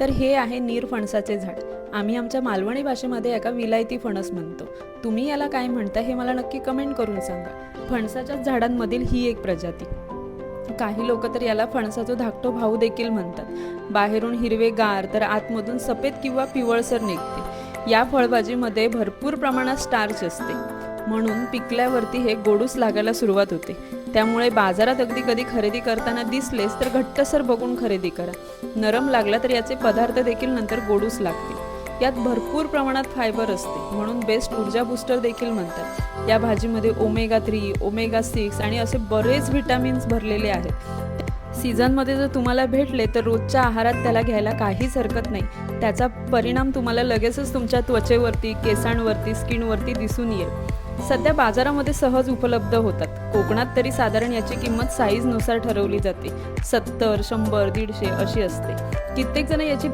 तर हे आहे नीर फणसाचे झाड. आम्ही आमच्या मालवणी भाषेमध्ये एका विलायती फणस म्हणतो. तुम्ही याला काय म्हणता हे मला नक्की कमेंट करून सांगा. फणसाच्या झाडांमधील ही एक प्रजाती. काही लोक तर याला फणसाचा धाकटो भाऊ देखील म्हणतात. बाहेरून हिरवे गार तर आतमधून सफेद किंवा पिवळसर निघते. या फळभाजीमध्ये भरपूर प्रमाणात स्टार्च असते. म्हणून पिकल्यावरती हे गोडूस लागायला सुरुवात होते. त्यामुळे बाजारात अगदी कधी खरेदी करताना दिसलेच तर घट्टसर बघून खरेदी करा. नरम लागला तर याचे पदार्थ देखील नंतर गोडूस लागतील. यात भरपूर प्रमाणात फायबर असते म्हणून बेस्ट ऊर्जा बूस्टर देखील म्हणतात. या भाजीमध्ये ओमेगा थ्री ओमेगा सिक्स आणि असे बरेच व्हिटॅमिन्स भरलेले आहेत. सीझनमध्ये जर तुम्हाला भेटले तर रोजच्या आहारात त्याला घ्यायला काहीच हरकत नाही. त्याचा परिणाम तुम्हाला लगेचच तुमच्या त्वचेवरती केसांवरती स्किनवरती दिसून येईल. सध्या बाजारामध्ये सहज उपलब्ध होतात. कोकणात तरी साधारण याची किंमत साईजनुसार ठरवली जाते. सत्तर शंभर दीडशे अशी असते. कित्येक जण याची